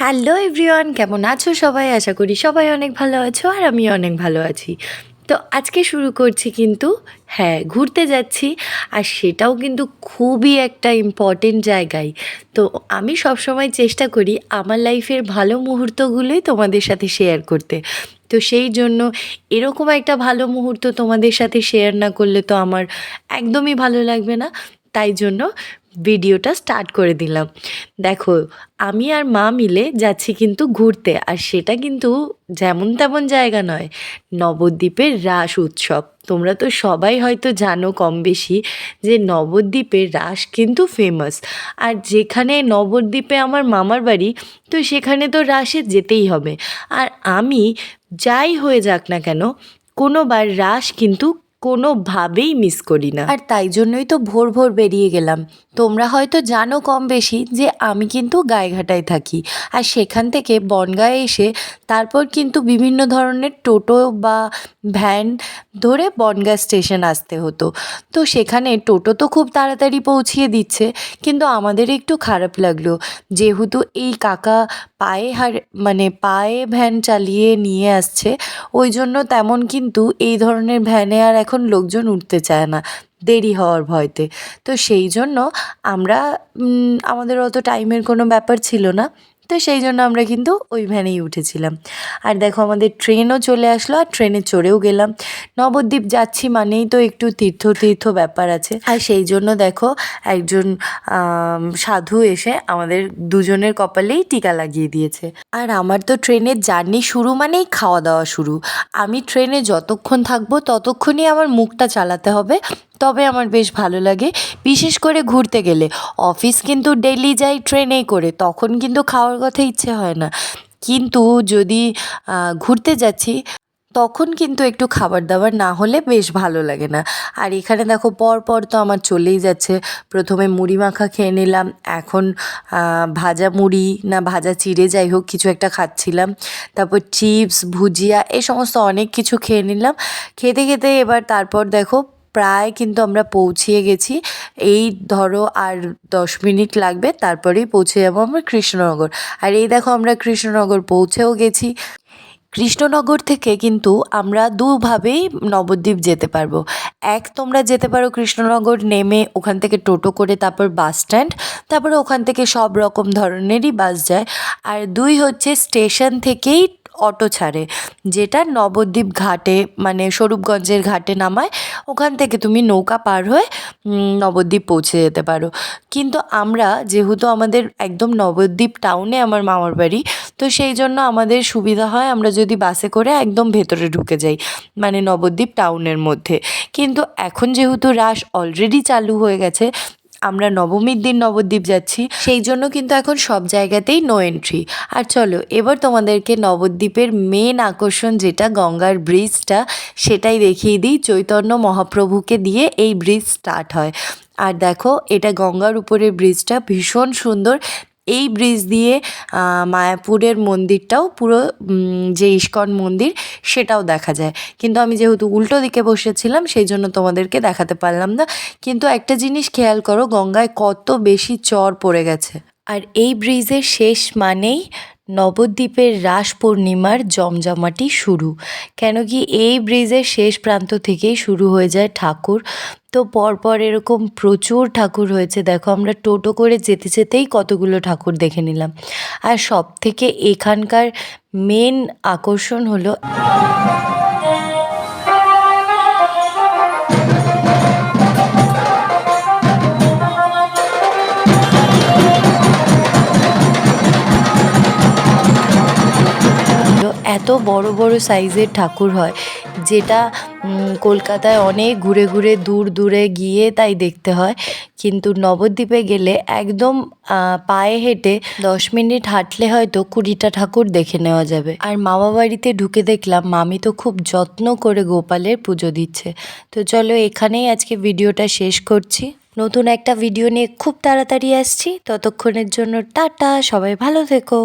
Hello everyone, কেমন আছো সবাই? আশা করি সবাই অনেক ভালো আছো আর আমি অনেক ভালো আছি। তো আজকে শুরু করছি কিন্তু হ্যাঁ ঘুরতে যাচ্ছি আর সেটাও কিন্তু খুবই একটা ইম্পর্টেন্ট জায়গায়। তো আমি সবসময় চেষ্টা করি আমার লাইফের ভালো মুহূর্তগুলোই তোমাদের সাথে শেয়ার করতে। তো সেই জন্য এরকম একটা ভালো মুহূর্ত তোমাদের সাথে শেয়ার না করলে তো আমার একদমই ভালো লাগবে না। তাই জন্য ভিডিওটা স্টার্ট করে দিলাম। দেখো, আমি আর মা মিলে যাচ্ছি কিন্তু ঘুরতে, আর সেটা কিন্তু যেমন তেমন জায়গা নয়, নবদ্বীপের রাস উৎসব। তোমরা তো সবাই হয়তো জানো কম বেশি যে নবদ্বীপের রাস কিন্তু ফেমাস আর যেখানে নবদ্বীপে আমার মামার বাড়ি, তো সেখানে তো রাসে যেতেই হবে। আর আমি যাই হয়ে যাক না কেন, কোনোবার রাস কিন্তু কোনোভাবেই মিস করি না। আর তাই জন্যই তো ভোর ভোর বেরিয়ে গেলাম। তোমরা হয়তো জানো কম বেশি যে আমি কিন্তু গায়েঘাটায় থাকি। আর সেখান থেকে বনগাঁয়ে এসে তারপর কিন্তু বিভিন্ন ধরনের টোটো বা ভ্যান ধরে বনগাঁ স্টেশন আসতে হতো। তো সেখানে টোটো তো খুব তাড়াতাড়ি পৌঁছিয়ে দিচ্ছে। কিন্তু আমাদের একটু খারাপ লাগল। যেহেতু এই কাকা পায়ে হার মানে পায়ে ভ্যান চালিয়ে নিয়ে আসছে, ওই জন্য তেমন কিন্তু এই ধরনের ভ্যানে আর এখন লোকজন উঠতে চায় না, দেরি হওয়ার ভয়তে। তো সেই জন্য আমরা আমাদের অত টাইমের কোনো ব্যাপার ছিল না। তো সেই জন্য আমরা কিন্তু ওই ভ্যানেই উঠেছিলাম। আর দেখো আমাদের ট্রেনও চলে আসলো আর ট্রেনে চড়েও গেলাম। নবদ্বীপ যাচ্ছি মানেই তো একটু তীর্থ তীর্থ ব্যাপার আছে। আর সেই জন্য দেখো একজন সাধু এসে আমাদের দুজনের কপালেই টিকা লাগিয়ে দিয়েছে। আর আমার তো ট্রেনের জার্নি শুরু মানেই খাওয়া দাওয়া শুরু। আমি ট্রেনে যতক্ষণ থাকব ততক্ষণই আমার মুখটা চালাতে হবে। তবে আমার বেশ ভালো লাগে, বিশেষ করে ঘুরতে গেলে। অফিস কিন্তু ডেলি যাই ট্রেনেই করে, তখন কিন্তু খাওয়ার কথা ইচ্ছে হয় না। কিন্তু যদি ঘুরতে যাচ্ছি, তখন কিন্তু একটু খাবার দাবার না হলে বেশ ভালো লাগে না। আর এখানে দেখো পর পর তো আমার চলেই যাচ্ছে। প্রথমে মুড়ি মাখা খেয়ে নিলাম, এখন ভাজা মুড়ি না ভাজা চিড়ে যাই হোক, কিছু একটা খাচ্ছিলাম। তারপর চিপস, ভুজিয়া, এ সমস্ত অনেক কিছু খেয়ে নিলাম। খেতে খেতে এবার তারপর দেখো প্রায় কিন্তু আমরা পৌঁছিয়ে গেছি। এই ধরো আর দশ মিনিট লাগবে, তারপরেই পৌঁছে যাব আমরা কৃষ্ণনগর। আর এই দেখো আমরা কৃষ্ণনগর পৌঁছেও গেছি। কৃষ্ণনগর থেকে কিন্তু আমরা দুভাবেই নবদ্বীপ যেতে পারব। এক, তোমরা যেতে পারো কৃষ্ণনগর নেমে ওখান থেকে টোটো করে, তারপর বাস স্ট্যান্ড, তারপরে ওখান থেকে সব রকম ধরনেরই বাস যায়। আর দুই হচ্ছে স্টেশন থেকেই অটো ছাড়ে। যেটা নবদ্বীপ ঘাটে মানে স্বরূপগঞ্জের ঘাটে নামায়, ওখান থেকে তুমি নৌকা পার হয়ে নবদ্বীপ পৌঁছে যেতে পারো। কিন্তু আমরা যেহেতু আমাদের একদম নবদ্বীপ টাউনে আমার মামার বাড়ি, তো সেই জন্য আমাদের সুবিধা হয় আমরা যদি বাসে করে একদম ভেতরে ঢুকে যাই মানে নবদ্বীপ টাউনের মধ্যে। কিন্তু এখন যেহেতু রাস অলরেডি চালু হয়ে গেছে আমরা নবমীর দিন নবদ্বীপ যাচ্ছি, সেই জন্য কিন্তু এখন সব জায়গাতেই নো এন্ট্রি আর চলো, এবার তোমাদেরকে নবদ্বীপের মেন আকর্ষণ যেটা, গঙ্গার ব্রিজটা সেটাই দেখিয়ে দিই। চৈতন্য মহাপ্রভুকে দিয়ে এই ব্রিজ স্টার্ট হয়। আর দেখো, এটা গঙ্গার উপরের ব্রিজটা ভীষণ সুন্দর। এই ব্রিজ দিয়ে মায়াপুরের মন্দিরটাও পুরো যে ইস্কন মন্দির সেটাও দেখা যায়। কিন্তু আমি যেহেতু উল্টো দিকে বসেছিলাম, সেই জন্য তোমাদেরকে দেখাতে পারলাম না। কিন্তু একটা জিনিস খেয়াল করো, গঙ্গায় কত বেশি চর পড়ে গেছে। আর এই ব্রিজের শেষ মানেই নবদ্বীপের রাস পূর্ণিমার জমজমাটি শুরু। কেন কি এই ব্রিজের শেষ প্রান্ত থেকেই শুরু হয়ে যায় ঠাকুর। তো পরপর এরকম প্রচুর ঠাকুর হয়েছে। দেখো, আমরা টোটো করে যেতে যেতেই কতগুলো ঠাকুর দেখে নিলাম। আর সব থেকে এখানকার মেন আকর্ষণ হলো এত বড় বড় সাইজের ঠাকুর হয়, যেটা কলকাতায় অনেক ঘুরে ঘুরে দূর দূরে গিয়ে তাই দেখতে হয়। কিন্তু নবদ্বীপে গেলে একদম পায়ে হেঁটে দশ মিনিট হাঁটলে হয়তো কুড়িটা ঠাকুর দেখে নেওয়া যাবে। আর মামা বাড়িতে ঢুকে দেখলাম, মামি তো খুব যত্ন করে গোপালের পুজো দিচ্ছে। তো চলো এখানেই আজকে ভিডিওটা শেষ করছি। নতুন একটা ভিডিও নিয়ে খুব তাড়াতাড়ি আসছি। ততক্ষণের জন্য টাটা, সবাই ভালো থেকো।